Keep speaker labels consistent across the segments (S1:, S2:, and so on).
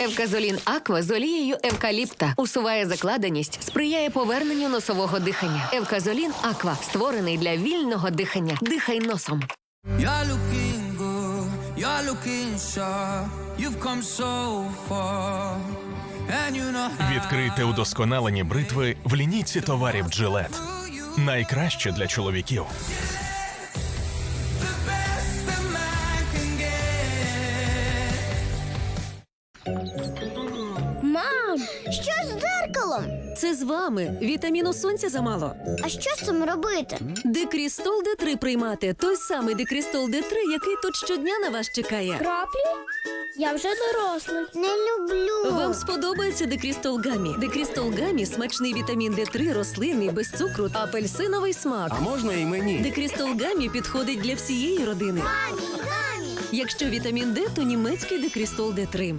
S1: Евказолін Аква з олією евкаліпта усуває закладеність, сприяє поверненню носового дихання. Евказолін Аква створений для вільного дихання. Дихай носом.
S2: Good, you're looking sharp. You've come so far. And you know how
S3: Відкрийте удосконалені бритви в лінійці товарів Gillette. Найкраще для чоловіків.
S4: Це з вами. Вітаміну сонця замало.
S5: А що з цим робити?
S4: Декрістол Д3 приймати. Той самий Декрістол Д3, який тут щодня на вас чекає.
S5: Краплі? Я вже дорослий. Не люблю.
S4: Вам сподобається Декрістол Гамі. Декрістол Гамі – смачний вітамін Д3, рослинний, без цукру, апельсиновий смак.
S6: А можна і мені?
S4: Декрістол Гамі підходить для всієї родини. Якщо вітамін Д, то німецький Декрістол Д3.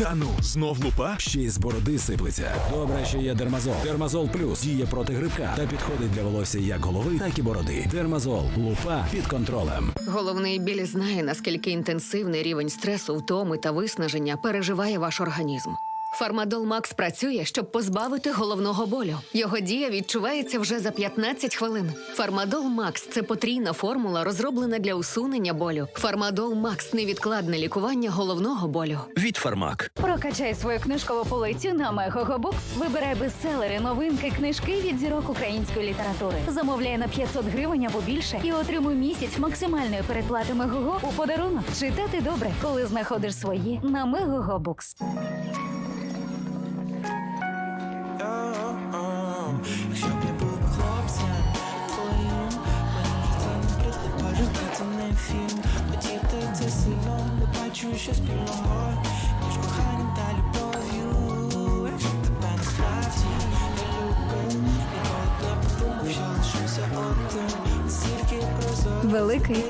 S3: Та ну, знов лупа?
S6: Ще й з бороди сиплеться. Добре, що є дермазол. Дермазол плюс діє проти грибка та підходить для волосся як голови, так і бороди. Дермазол лупа під контролем.
S1: Головний біль знає, наскільки інтенсивний рівень стресу, втоми та виснаження переживає ваш організм. Фармадол Макс працює, щоб позбавити головного болю. Його дія відчувається вже за 15 хвилин. Фармадол Макс це потрійна формула, розроблена для усунення болю. Фармадол Макс невідкладне лікування головного болю.
S7: Від Фармак.
S8: Прокачай свою книжкову полицю на Мегогобукс. Вибирай бестселери, новинки, книжки від зірок української літератури. Замовляй на 500 гривень або більше і отримуй місяць максимальної передплати Мегого у подарунок. Читати добре, коли знаходиш свої на Мегогобукс.
S2: Бачу, що спільного між коханням та любов'ю. Якщо тебе насправді не люблю, ніколи не подумав, що лишуся. Стільки прозоро
S8: Великий,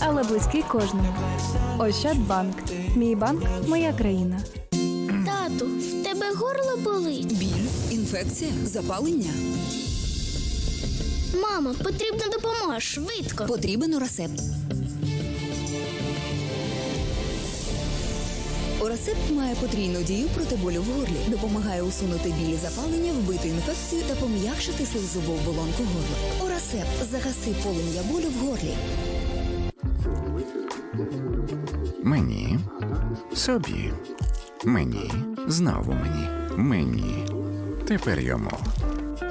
S8: але близький кожному. Ощадбанк. Мій банк, моя країна.
S5: Тату, в тебе горло болить.
S9: Біль, інфекція, запалення.
S5: Мамо, потрібна допомога швидко.
S9: Потрібен урасепт. Урасепт має потрійну дію проти болю в горлі, допомагає усунути біль і запалення, вбити інфекцію та пом'якшити слизову оболонку горла. Урасепт загаси полум'я болю в горлі.
S10: Мені, собі, мені, знову мені, мені, тепер йому.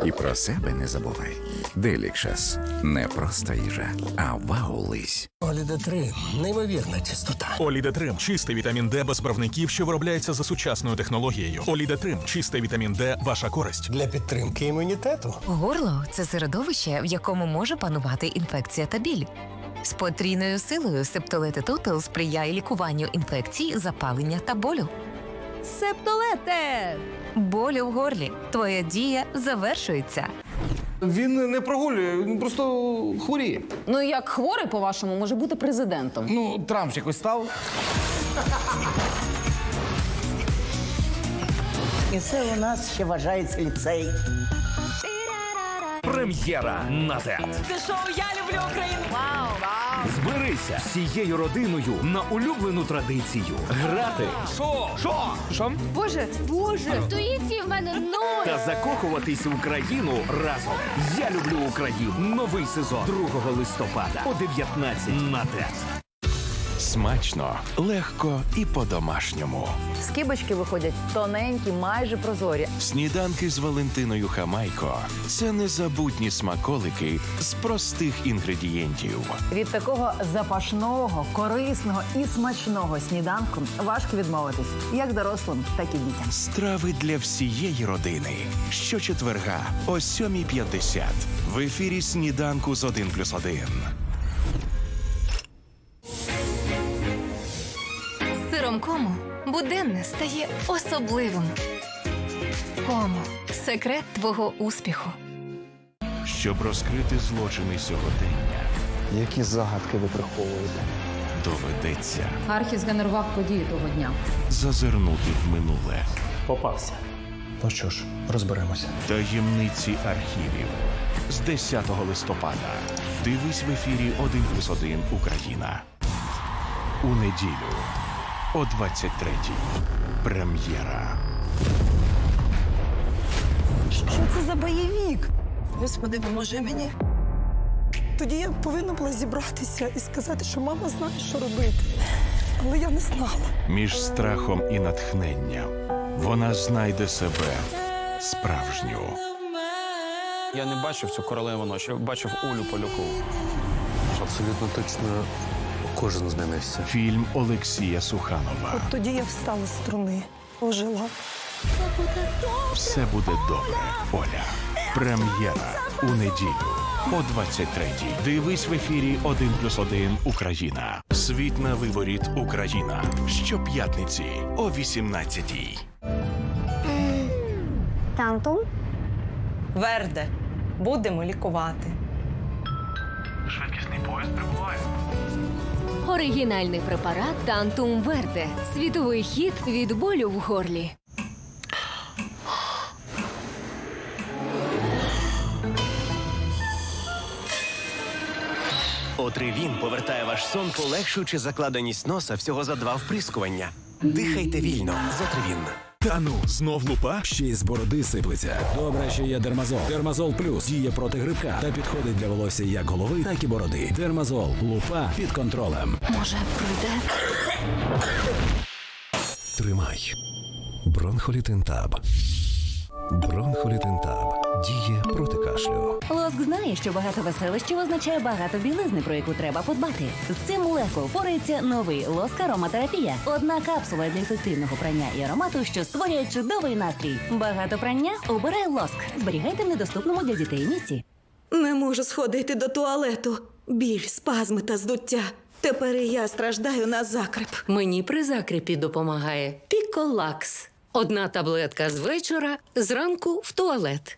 S10: І про себе не забувай. Делікшес не просто їжа, а вау-лись.
S6: 3 неймовірна чистота.
S3: Олідетрим чистий вітамін Д без барвників, що виробляється за сучасною технологією. Олідетрим чистий вітамін Д, ваша користь.
S6: Для підтримки імунітету.
S11: Горло це середовище, в якому може панувати інфекція та біль. З потрійною силою септолети Тотал сприяє лікуванню інфекцій, запалення та болю.
S4: Септолете!
S11: Болю в горлі. Твоя дія завершується.
S7: Він не прогулює, він просто хворіє.
S9: Ну як хворий, по-вашому, може бути президентом.
S7: Ну, Трамп ж якось став.
S12: І це у нас ще вважається ліцей.
S7: Прем'єра на те.
S4: Це шоу Я люблю Україну. Вау!
S7: Зберися всією родиною на улюблену традицію. Грати. Шо? Шо? Шо?
S8: Боже, боже!
S5: Туїці в мене нуль.
S7: Та закохуватись в Україну разом. Я люблю Україну. Новий сезон 2 листопада о 19 на ТЕТ.
S3: Смачно, легко і по-домашньому.
S9: Скибочки виходять тоненькі, майже прозорі.
S10: Сніданки з Валентиною Хамайко. Це незабутні смаколики з простих інгредієнтів.
S9: Від такого запашного, корисного і смачного сніданку важко відмовитись, як дорослим, так і дітям.
S10: Страви для всієї родини. Щочетверга о 7.50 в ефірі сніданку з 1 плюс 1.
S1: З сиром кому
S11: Буденне стає особливим. Омо, секрет твого успіху.
S10: Щоб розкрити злочини сьогодення,
S13: Які загадки ви приховуєте?
S10: доведеться
S1: Архі згенерував події того дня.
S10: зазирнути в минуле.
S13: Попався. Ну що ж, розберемося.
S10: Таємниці архівів з 10 листопада. Дивись в ефірі 1 плюс 1 Україна. У неділю о 23-й. Прем'єра.
S14: Що це за бойовик? Господи, поможи мені. Тоді я повинна була зібратися і сказати, що мама знає, що робити. Але я не знала.
S10: Між страхом і натхненням вона знайде себе справжню.
S13: Я не бачив цю королеву ночі, бачив Олю Полюкову. Абсолютно точно кожен змінився.
S10: Фільм Олексія Суханова.
S14: От тоді я встала з струни, ожила.
S10: Все буде добре, Оля. Прем'єра у неділю о 23-й. Дивись в ефірі 1 плюс 1 Україна. Світ на виворіт Україна. Щоп'ятниці о 18-й.
S5: Тантум?
S14: Верде, будемо лікувати.
S15: Швидкісний поїзд прибуває.
S16: Оригінальний препарат Тантум Верде. Світовий хід від болю в горлі.
S17: Отривін повертає ваш сон, полегшуючи закладеність носа всього за два вприскування. Дихайте вільно з Отривін.
S6: Та ну, знов лупа? Ще й з бороди сиплеться. Добре, що є Дермазол. Дермазол плюс діє проти грибка та підходить для волосся як голови, так і бороди. Дермазол. Лупа під контролем.
S11: Може, пройде?
S6: Тримай. Бронхолітинтаб. Діє проти кашлю.
S8: Лоск знає, що багато веселищів означає багато білизни, про яку треба подбати. З цим легко впорається новий лоск ароматерапія. Одна капсула для ефективного прання і аромату, що створює чудовий настрій. Багато прання обирай лоск. Зберігайте в недоступному для дітей місці.
S18: Не можу сходити до туалету. Біль, спазми та здуття. Тепер і я страждаю на закреп.
S1: Мені при закріпі допомагає Піколакс. Одна таблетка з вечора, зранку в туалет.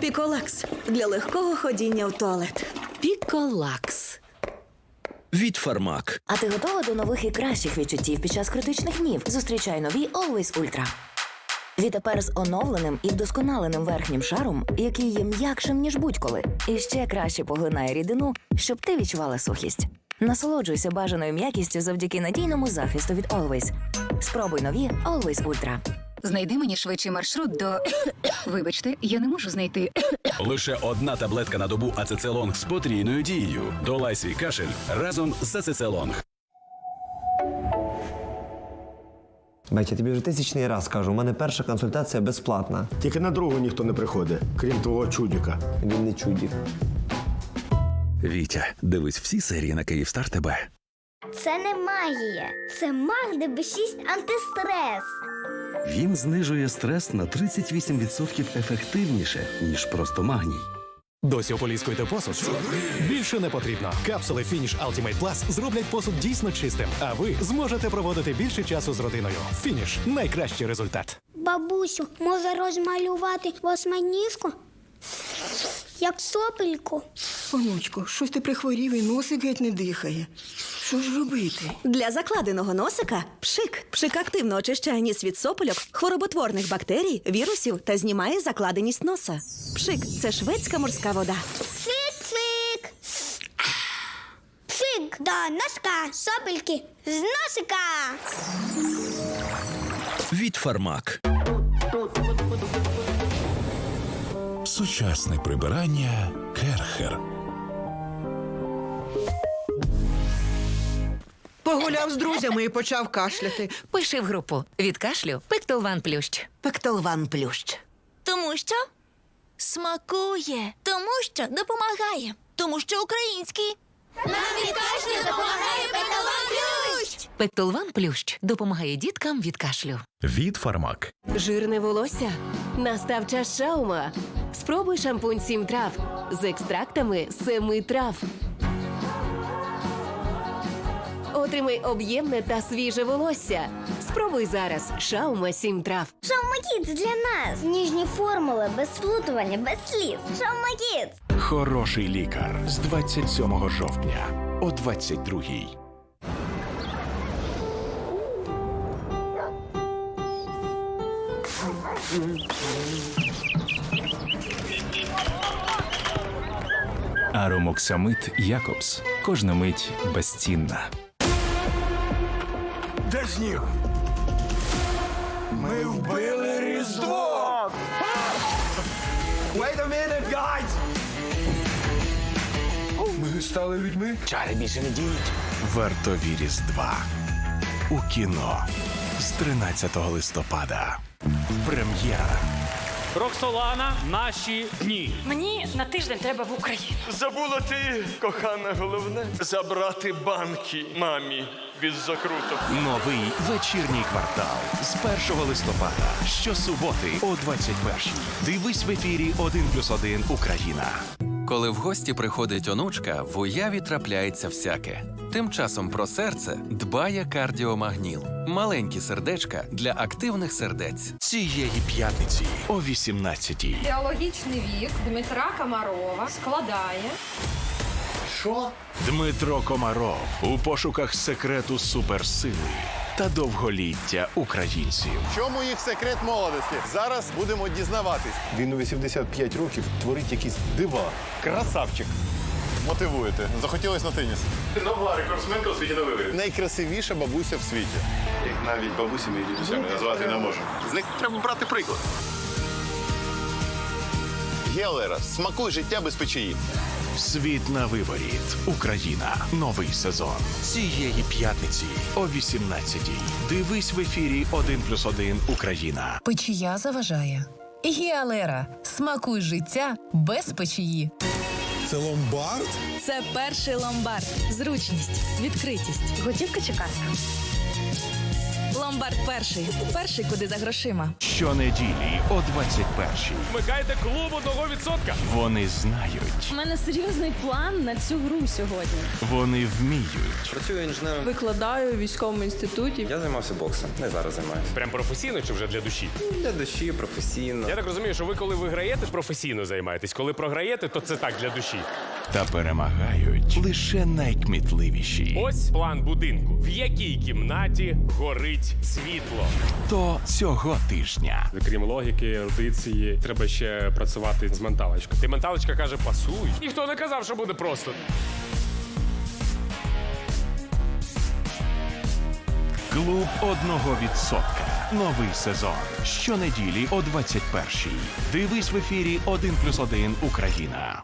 S18: Піколакс для легкого ходіння в туалет.
S1: Піколакс.
S7: Від Фармак.
S8: А ти готова до нових і кращих відчуттів під час критичних днів? Зустрічай нові Always Ultra. Відтепер з оновленим і вдосконаленим верхнім шаром, який є м'якшим, ніж будь-коли, і ще краще поглинає рідину, щоб ти відчувала сухість. Насолоджуйся бажаною м'якістю завдяки надійному захисту від Always. Спробуй нові Always Ultra.
S11: Знайди мені швидший маршрут до. Вибачте, я не можу знайти.
S6: Лише одна таблетка на добу ацецелонг з потрійною дією. Долай свій кашель разом з ацецелонг.
S19: Бать, я тобі вже тисячний раз кажу, у мене перша консультація безплатна.
S20: Тільки на другу ніхто не приходить, крім твого чудіка.
S19: Він не чудік.
S6: Вітя, дивись всі серії на Київстар ТБ.
S5: Це не магія. Це маг ДБ6 антистрес.
S7: Він знижує стрес на 38% ефективніше, ніж просто магній.
S21: Досі ополіскуєте посуд? Більше не потрібно. Капсули Finish Ultimate Plus зроблять посуд дійсно чистим, а ви зможете проводити більше часу з родиною. Фініш найкращий результат.
S5: Бабусю, може розмалювати восьминіжку? Як сопельку.
S18: Онучко, щось ти прихворів і носик геть не дихає. Що ж робити? Для закладеного носика пшик. Пшик активно очищає ніс від сопельок, хвороботворних бактерій, вірусів та знімає закладеність носа. Пшик це шведська морська вода.
S5: Пшик-пшик. Пшик до носка, сопельки з носика.
S7: Від Фармак.
S6: Сучасне прибирання Керхер.
S18: Погуляв з друзями і почав кашляти.
S11: Пиши в групу від кашлю Пектолван Плющ.
S18: Пектолван плющ.
S8: Тому що смакує, тому що допомагає, тому що український. Нам від кашлю допомагає Петалон Плющ!
S11: Пектолван Плющ допомагає діткам від кашлю.
S22: Від Фармак.
S1: Жирне волосся. Настав час шаума. Спробуй шампунь сім трав з екстрактами семи трав.
S23: Отримай об'ємне та свіже волосся. Спробуй зараз Шаума 7 трав.
S5: Шаумакіц для нас. Ніжні формули, без сплутування, без сліз. Шаумакіц.
S10: Хороший лікар з 27 жовтня о 22
S24: Аромоксамит Якобс. Кожна мить безцінна.
S7: Де сніг? Ми вбили Різдво! Wait a minute, guys! Ми стали людьми? Чари більше не діють.
S10: Вартові Різдва у кіно з 13 листопада. Прем'єра.
S25: Роксолана, наші дні.
S26: Мені на тиждень треба в Україну.
S7: Забула ти, кохана, головне забрати банки мамі від закруток.
S10: Новий вечірній квартал з 1 листопада. Щосуботи о 21 Дивись в ефірі 1+,1 Україна.
S27: Коли в гості приходить онучка, в уяві трапляється всяке. Тим часом про серце дбає кардіомагніл. Маленькі сердечка для активних сердець.
S10: Цієї п'ятниці о 18-й.
S28: Біологічний вік Дмитра Комарова складає.
S10: Що? Дмитро Комаров у пошуках секрету суперсили та довголіття українців.
S29: Чому їх секрет молодості? Зараз будемо дізнаватись. Він у 85 років творить якісь дива. Красавчик. Мотивуєте. Захотілось на теніс. Нова рекордсменка у світі на виборі. Найкрасивіша бабуся в світі. Їх навіть бабусями і дідусями назвати не можу. З них треба брати приклад. Геолера, смакуй життя без печії.
S10: Світ на виворіт. Україна. Новий сезон. Цієї п'ятниці о 18-й. Дивись в ефірі 1+,1 Україна.
S30: Печія заважає. Гіалера. Смакуй життя без печії.
S29: Це ломбард?
S30: Це перший ломбард. Зручність, відкритість. Готівка чи картка? Ломбард перший. Перший, куди за грошима.
S10: Щонеділі о 21-й.
S25: Вмикайте клуб одного відсотка.
S10: Вони знають,
S26: У мене серйозний план на цю гру сьогодні.
S10: вони вміють,
S31: Працюю інженером.
S26: Викладаю в військовому інституті.
S31: Я займався боксом. Не зараз займаюся.
S25: Прям професійно чи вже для душі?
S31: Для душі, професійно.
S25: Я так розумію, що ви коли виграєте, професійно займаєтесь. Коли програєте, то це так для душі.
S10: Та перемагають лише найкмітливіші.
S25: Ось план будинку. В якій кімнаті горить світло?
S10: То цього тижня.
S25: Крім логіки, ерудиції, треба ще працювати з менталочкою. Ти менталочка каже, пасуй. Ніхто не казав, що буде просто.
S10: Клуб одного відсотка. Новий сезон. Щонеділі о 21-й. Дивись в ефірі 1+,1 Україна.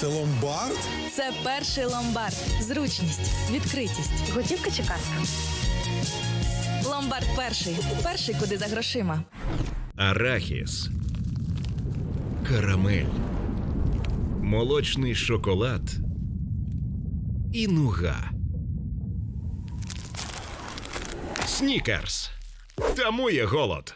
S29: Це ломбард?
S30: Це перший ломбард. Зручність, відкритість. Готівка чи картка? Ломбард перший. Перший, куди за грошима.
S32: Арахіс. Карамель. Молочний шоколад. І нуга. Снікерс. Тамує голод.